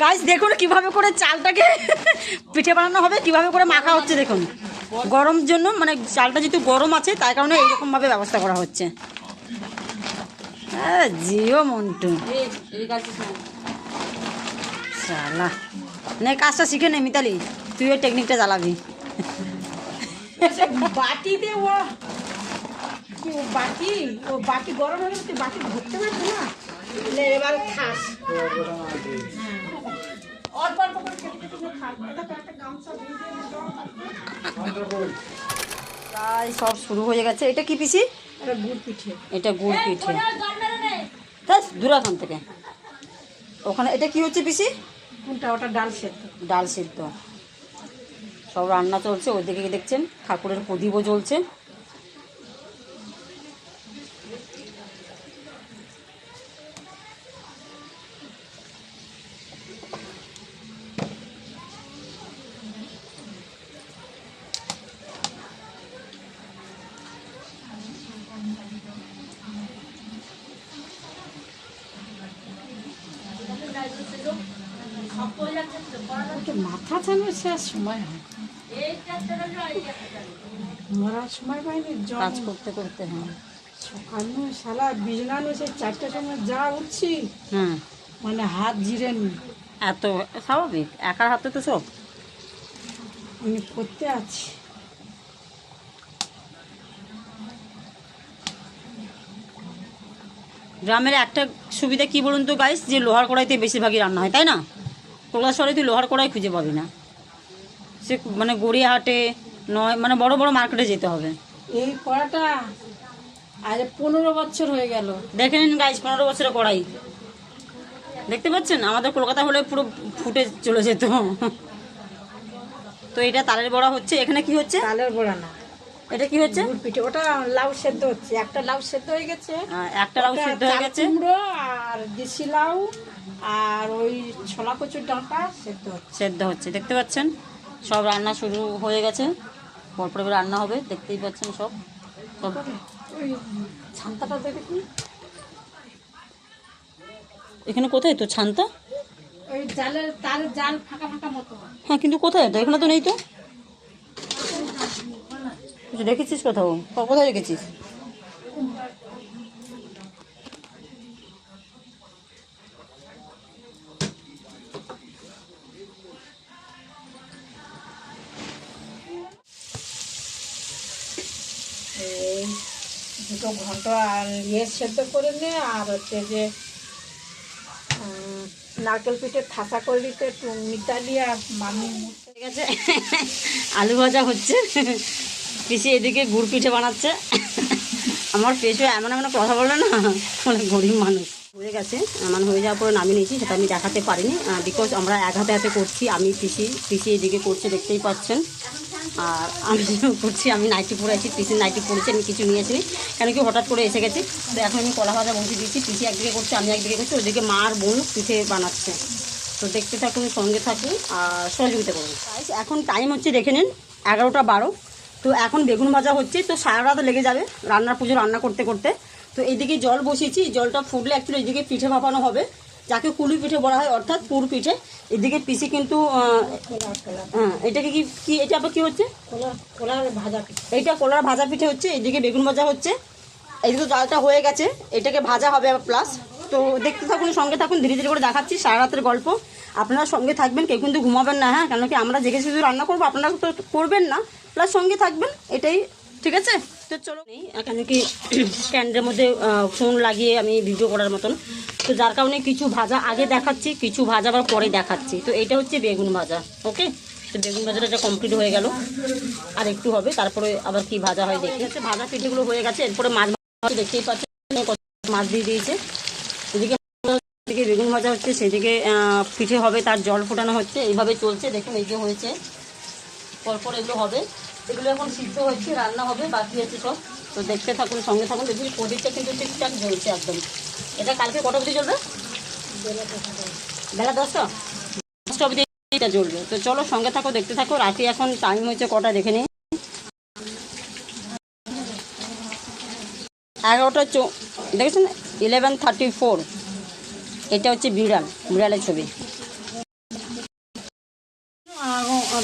গাছ দেখুন কীভাবে করে চালটাকে পিঠে বানানো হবে, কীভাবে করে মাখা হচ্ছে, দেখুন। গরম জন্য মানে চালটা যেহেতু গরম আছে তাই কারণে এইরকমভাবে ব্যবস্থা করা হচ্ছে। হ্যাঁ জিও মন্টু। শালা। নে, কাজটা শিখে নে, মিতালি। তুই ওই টেকনিকটা চালাবি। ও কি ও। বাটি ও বাটি গরম তুই বাটি ধরতে পারবি নে। এবার খাস। অল্প অল্প করে কেটে কেটে খাস একটা গামছা দিয়ে দিয়ে প্রায় সব শুরু হয়ে গেছে। এটা কি পিসি? এটা গুড় পিঠে। এটা গুড় পিঠে। তাই দূরাখান থেকে। ওখানে এটা কি হচ্ছে পিসি? কোনটা? ওটা ডাল সেদ্ধ। ডাল সিদ্ধ। সব রান্না চলছে ওইদিকে দেখছেন ঠাকুরের প্রদীপও জ্বলছে ওটা মাথা চানো সে আর সময় হয় মরার সময় পাইনি কাজ করতে করতে হ্যাঁ। সকালে শালা বিজনানো সে চারটার সময় যা উঠছি হ্যাঁ। মানে হাত জিরে নি এত স্বাভাবিক? একার হাতে তো সব আমি করতে আছি। গ্রামের একটা সুবিধা কি বলুন তো গাইস যে লোহার কড়াইতে বেশিরভাগই রান্না হয় তাই না? কলকাতা শহরে তুই লোহার কড়াই খুঁজে পাবি না। সে মানে গড়িয়াহাটে নয় মানে বড় বড় মার্কেটে যেতে হবে। এই কড়াটা আজ পনেরো বছর হয়ে গেল। দেখে নিন গাইস পনেরো বছরের কড়াই। দেখতে পাচ্ছেন? আমাদের কলকাতা হলে পুরো ফুটে চলে যেত তো এটা তালের বড়া হচ্ছে। এখানে কি হচ্ছে? তালের বড়া না। এটা কি হচ্ছে? পিঠে। ওটা লাউ সেদ্ধ হচ্ছে। একটা লাউ সেদ্ধ হয়ে গেছে। আহ, একটা লাউ সেদ্ধ হয়ে গেছে। আর দেশি লাউ আর ওই ছোলা কচুর ডাঁটা সেদ্ধ হচ্ছে। সেদ্ধ হচ্ছে দেখতে পাচ্ছেন? সব রান্না শুরু হয়ে গেছে। পরপর রান্না হবে দেখতেই পাচ্ছেন সব। সব ছান্তাটা দেখে এখানে কোথায় তো ছানটা ওই জালের তার জাল ফাঁকা ফাঁকা মতো হ্যাঁ। কিন্তু কোথায়? এটা এখানে তো নেই তো। দেখেছিস কোথাও? কোথায় রেখেছিস ঘণ্টা আর ইয়ে সেদ্ধ করে নে, আর হচ্ছে যে নারকেল পিঠে থাসা করে দিতে, একটু মিতালি আর মামি আছে আলু ভাজা হচ্ছে। পিসি এদিকে গুড় পিঠে বানাচ্ছে। আমার পেশো এমন এমন কথা বলে না মানে গরিব মানুষ। হয়ে গেছে এমন হয়ে যাওয়ার পরে নামিয়ে নিয়েছি, সেটা আমি দেখাতে পারিনি। বিকজ আমরা এক হাতে হাতে করছি, আমি পিসি পিসি এদিকে করছে, দেখতেই পাচ্ছেন। আর আমি করছি, আমি নাইটি পরে আছি পিসি নাইটি পরেছি, আমি কিছু নিয়েছি কেন কি হঠাৎ করে এসে গেছি, তো এখন আমি কলা ভাজা বসে দিচ্ছি পিসি একদিকে করছে, আমি একদিকে করছি, ওদিকে মা আর বোন পিঠে বানাচ্ছে। তো দেখতে থাকুন, সঙ্গে থাকুন, আর সহযোগিতা করুন। এখন টাইম হচ্ছে, দেখে নিন, এগারোটা বারো। তো এখন বেগুন ভাজা হচ্ছে, তো সারা রাত লেগে যাবে রান্নার পুজো রান্না করতে করতে। তো এদিকে জল বসিয়েছি, জলটা ফুটলে অ্যাকচুয়ালি এদিকে পিঠে ভাপানো হবে। যাকে কুলি পিঠে বলা হয় অর্থাৎ পুর পিঠে। এদিকে পিসি কিন্তু হ্যাঁ এটাকে কি কি এটা আবার কি হচ্ছে? কলার ভাজা পিঠে। এইটা কলার ভাজা পিঠে হচ্ছে এদিকে বেগুন ভাজা হচ্ছে। এইদিকে ডালটা হয়ে গেছে এটাকে ভাজা হবে আবার প্লাস তো দেখতে থাকুন সঙ্গে থাকুন ধীরে ধীরে করে দেখাচ্ছি সারা রাতের গল্প। আপনারা সঙ্গে থাকবেন কেউ কিন্তু ঘুমাবেন না হ্যাঁ কেন কি আমরা জেগে শুধু রান্না করব আপনারা তো করবেন না। প্লাস সঙ্গে থাকবেন এটাই ঠিক আছে? তো চলো কেন কি স্ট্যান্ডের মধ্যে ফোন লাগিয়ে আমি ভিডিও করার মতন। তো যার কারণে কিছু ভাজা আগে দেখাচ্ছি, কিছু ভাজা আবার পরে দেখাচ্ছি। তো এটা হচ্ছে বেগুন ভাজা ওকে তো বেগুন ভাজাটা কমপ্লিট হয়ে গেল। আর একটু হবে, তারপরে আবার কি ভাজা হয় দেখি। হচ্ছে ভাজা পিঠেগুলো হয়ে গেছে, এরপরে মাছ দেখতেই পাচ্ছেন কত মাছ দিয়ে দিয়েছে। এদিকে এদিকে বেগুন ভাজা হচ্ছে, সেদিকে পিঠে হবে, তার জল ফোটানো হচ্ছে, এইভাবে চলছে, দেখুন এই যে হয়েছে। পরপর এগুলো হবে। এগুলো এখন সিদ্ধ হচ্ছে রান্না হবে, বাকি আছে সব। তো দেখতে থাকুন, সঙ্গে থাকুন। দেখুন, প্রদীপটা কিন্তু ঠিকঠাক জ্বলছে একদম। এটা কালকে কটা অবধি চলবে বেলা দশটা। দশটা অবধি এটা জ্বলবে। তো চলো, সঙ্গে থাকো, দেখতে থাকো। রাতে এখন টাইম হয়েছে কটা, দেখে নিই। এগারোটা চো দেখেছেন? ইলেভেন থার্টি ফোর এটা হচ্ছে বিড়াল, বিড়ালের ছবি।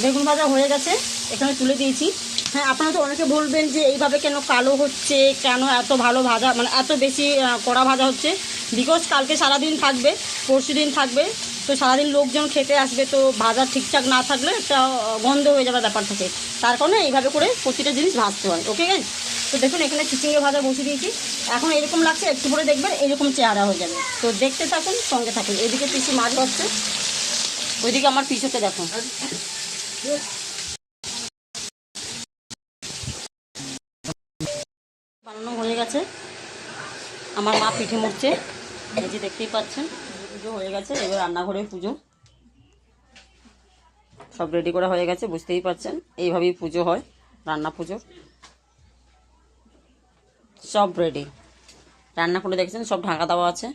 বেগুন ভাজা হয়ে গেছে। এখানে তুলে দিয়েছি। হ্যাঁ আপনারা তো অনেকে বলবেন যে এইভাবে কেন কালো হচ্ছে, কেন এত ভালো ভাজা মানে এত বেশি কড়া ভাজা হচ্ছে। বিকজ কালকে সারাদিন থাকবে, পরশু দিন থাকবে, তো সারাদিন লোকজন খেতে আসবে, তো ভাজা ঠিকঠাক না থাকলে একটা গন্ধ হয়ে যাবার ব্যাপার থাকে তার কারণে এইভাবে করে প্রতিটা জিনিস ভাজতে হয় ওকে গাইজ তো দেখুন, এখানে চিচিঙ্গে ভাজা বসিয়ে দিয়েছি। এখন এরকম লাগছে, একটু পরে দেখবেন, এরকম চেহারা হয়ে যাবে। তো দেখতে থাকুন, সঙ্গে থাকুন। এদিকে পিসি মাছ হচ্ছে ওইদিকে আমার পিছুতে দেখো বানানো হয়ে গেছে। আমার মা পিঠে মরছে এই যে দেখতেই পাচ্ছেন, পুজো হয়ে গেছে, এবার রান্নাঘরে পুজো। সব রেডি করা হয়ে গেছে, বুঝতেই পারছেন এইভাবেই পুজো হয়, রান্না পুজো সব রেডি রান্না করে দেখছেন, সব ঢাকা দেওয়া আছে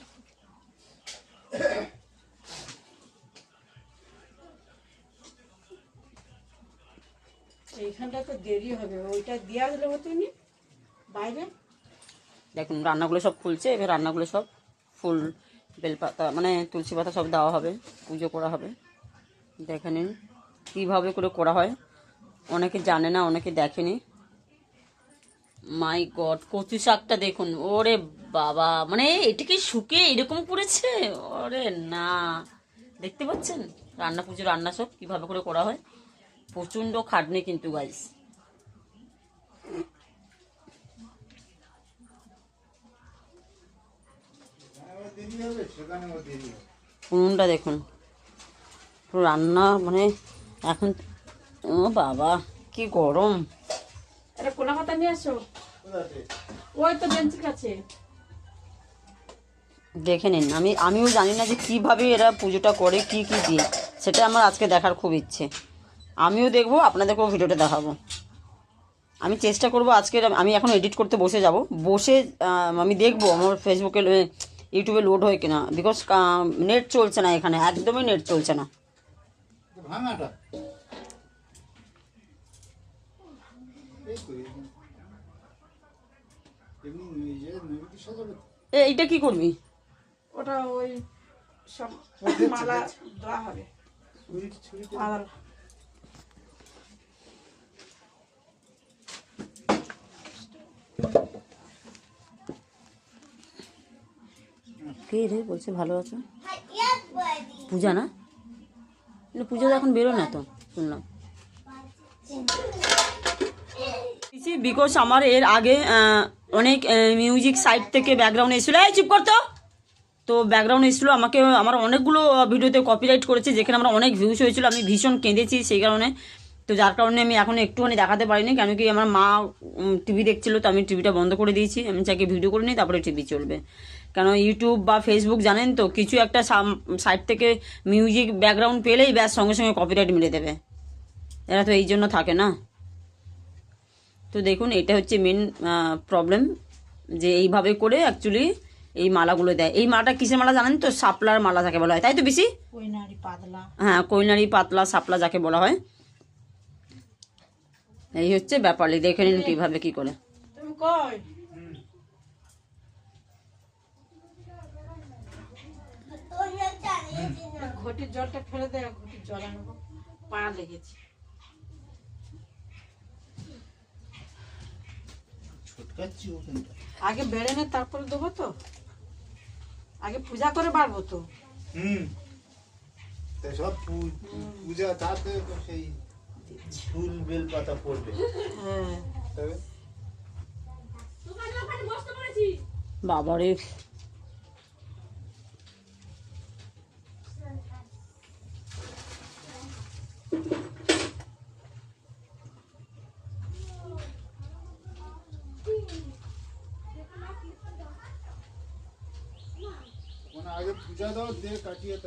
এইখানটা তো দেরি হবে ওইটা দেওয়া দিলে হতো নি বাইরে দেখুন, রান্নাগুলো সব খুলছে, এবার রান্নাগুলো সব ফুল বেলপাতা মানে তুলসী পাতা সব দেওয়া হবে, পুজো করা হবে। দেখে নিন, কীভাবে করে করা হয়। অনেকে জানে না, অনেকে দেখেনি। মাই গড, কচু শাকটা দেখুন, ওরে বাবা মানে এটা কি শুকিয়ে এরকম করেছে? ওরে না। দেখতে পাচ্ছেন? রান্না পুজো, রান্না সব কীভাবে করে করা হয়। প্রচণ্ড খাটনি কিন্তু গাইস উনুনটা দেখুন। পুরো রান্না মানে এখন ও বাবা কি গরম। এটা কোলা পাতা নিয়ে আসো। ওই তো বেঞ্চির কাছে। দেখে নিন। আমি আমিও জানি না যে কীভাবে এরা পুজোটা করে কি কি দিয়ে। সেটা আমার আজকে দেখার খুব ইচ্ছে। আমিও দেখব আপনাদেরকেও ভিডিওটা দেখাবো। আমি চেষ্টা করব আজকে আমি এখন এডিট করতে বসে যাব। বসে আমি দেখব আমার ফেসবুকে ইউটিউবে লোড হয় কিনা? বিকজ নেট চলছে না এখানে একদমই নেট চলছে না। এইটা কি করবি? ওটা ওই সব মালা দেওয়া হবে। কে রে বলছে ভালো আছো পূজা না? পূজা তো এখন বেরো না তো শুনলাম। বিকজ আমার এর আগে অনেক মিউজিক সাইট থেকে ব্যাকগ্রাউন্ড এসেছিল। এই চুপ করতো তো। ব্যাকগ্রাউন্ড এসেছিল আমাকে আমার অনেকগুলো ভিডিওতে কপিরাইট করেছে যেখানে আমার অনেক ভিউজ হয়েছিল আমি ভীষণ কেঁদেছি সেই কারণে। তো যার কারণে আমি এখন একটুখানি দেখাতে পারিনি কেন কি আমার মা টিভি দেখছিল তো আমি টিভিটা বন্ধ করে দিয়েছি। আমি চাইকে ভিডিও করে নিই তারপরে টিভি চলবে। কেন ইউটিউব বা ফেসবুক জানেন তো কিছু একটা সাইট থেকে মিউজিক ব্যাকগ্রাউন্ড পেলেই ব্যাস সঙ্গে সঙ্গে কপিরাইট মিলে দেবে। এরা তো এই জন্য থাকে না। তো দেখুন এটা হচ্ছে মেন প্রবলেম যে এইভাবে করে অ্যাকচুয়ালি এই মালাগুলো দেয়। এই মালাটা কিসের মালা জানেন তো? সাপলার মালা যাকে বলা হয়। তাই তো বেশি পাতলা। হ্যাঁ কৈনারি পাতলা সাপলা যাকে বলা হয়। এই হচ্ছে ব্যাপারলি দেখে নিন কীভাবে কি করে। তুমি কই? ঘটির জলটা ফেলে দে ঘটির জল আনব। পা লেগেছে। আগে বেড়ে নে তারপরে দেবো তো। আগে পূজা করে বাড়বো তো। হুম। সব পূজা তাতে তো সেই ফুল বেল পাতা পড়বে। হ্যাঁ। তবে? বাবারে আগে পূজা দাও দিয়ে কাটিয়ে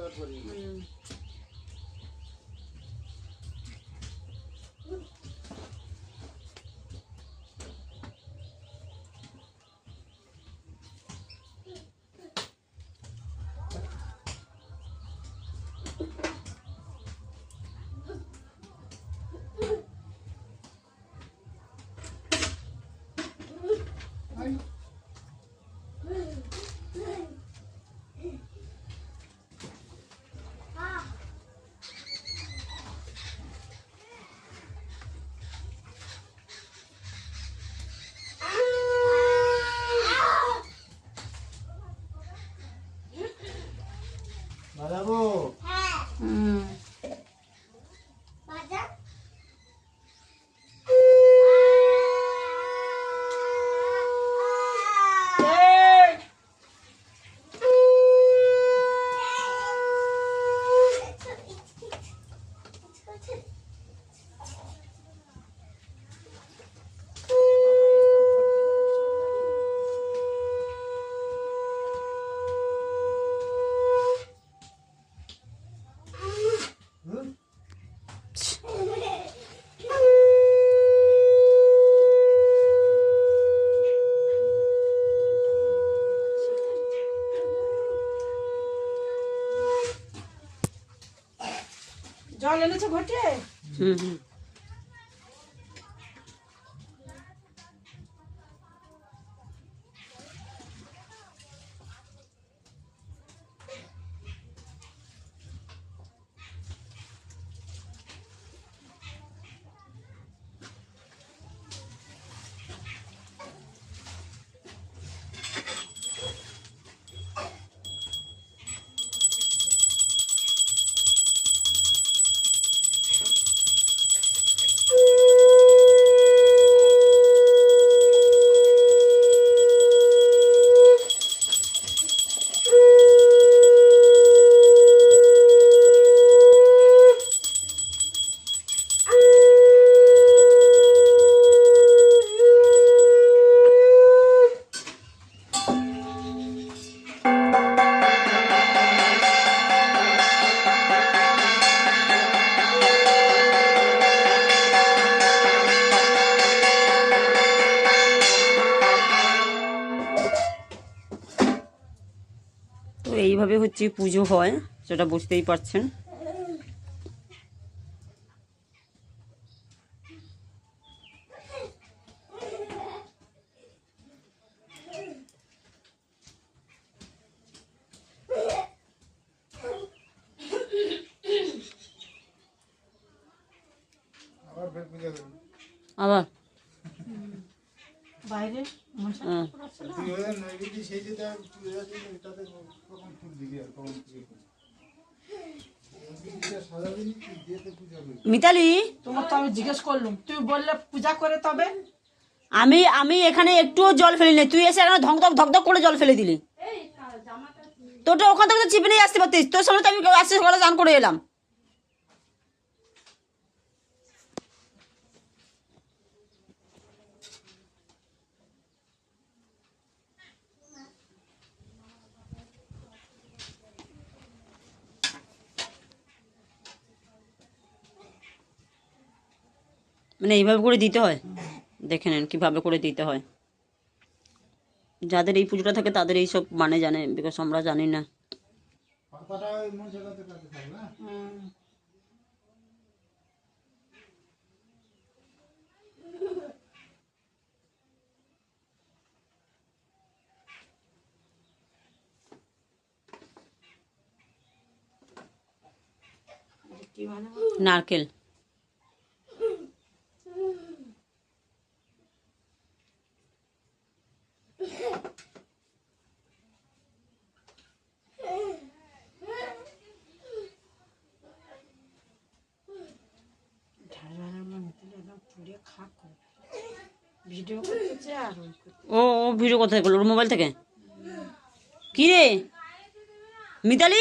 ঘটে? হুম হুম। হচ্ছে পুজো হয় সেটা বুঝতেই পারছেন। আবার ফের পূজা করবি আবার বাইরে মনসা হুম। ঠাকুর আছে না? তুই হয়ে নৈবেদ্য সেই যেটা পূজা দিবি তাতে কখন ফুল দিবি আর কখন পুজো করবি নৈবেদ্যটা সাজাবি নি তুই যেতে পূজা করবি মিতালি? তোমার তো আমি জিজ্ঞেস করলাম। তুই বললে পূজা করে তবে? আমি আমি এখানে একটুও জল ফেলিনি। তুই এসে এখানে ধক ধক ধক ধক করে জল ফেলে দিলি। তোরটা ওখান থেকে তো চিপে নিয়ে আসতে পারতিস। তোর সামনে তো আমি আসতে সকালে চান করে এলাম। মানে এইভাবে করে দিতে হয়। দেখে নেন কীভাবে করে দিতে হয়। যাদের এই পুজোটা থাকে তাদের এই সব মানে জানে বিকজ আমরা জানি না। নারকেল ভিডিও করতেছে আর ওই করতেছে। ও ও ভিডিও কোথায় করল? ওর মোবাইল থেকে? কি রে? মিতালি?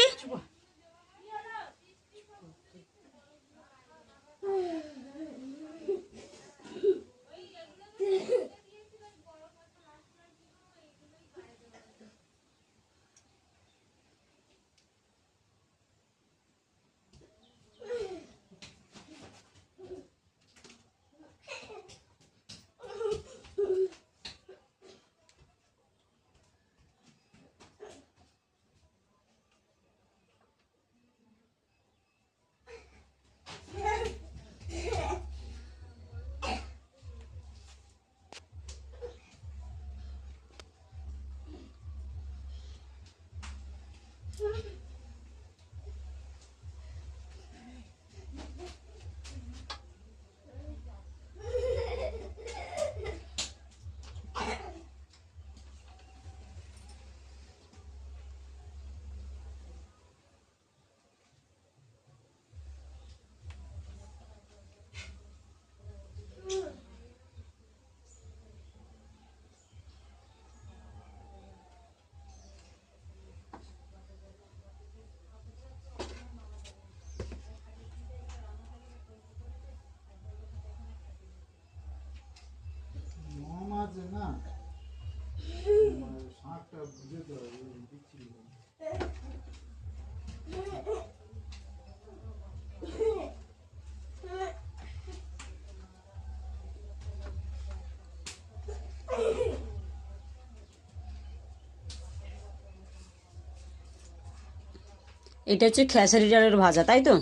এটা হচ্ছে খেসারি ডালের ভাজা, তাই তো?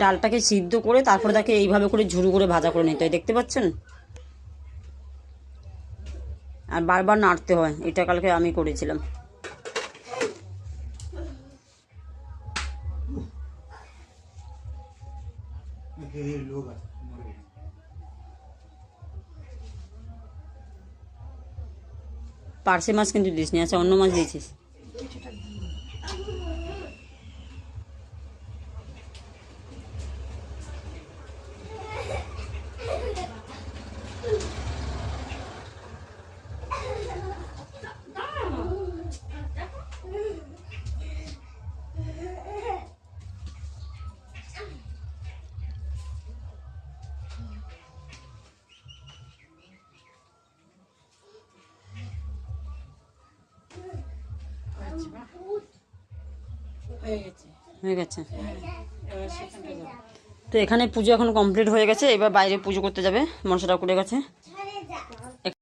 ডালটাকে সিদ্ধ করে তারপর তাকে এইভাবে করে ঝুরু করে ভাজা করে নিতে হয়, দেখতে পাচ্ছেন? আর বারবার নাড়তে হয়, এটা কালকে আমি করেছিলাম। পার্শে মাছ কিন্তু দিসনি আচ্ছা অন্য মাছ দিয়েছিস? হয়ে গেছে। তো এখানে পুজো এখন কমপ্লিট হয়ে গেছে, এবার বাইরে পুজো করতে যাবে মনসা ঠাকুরের কাছে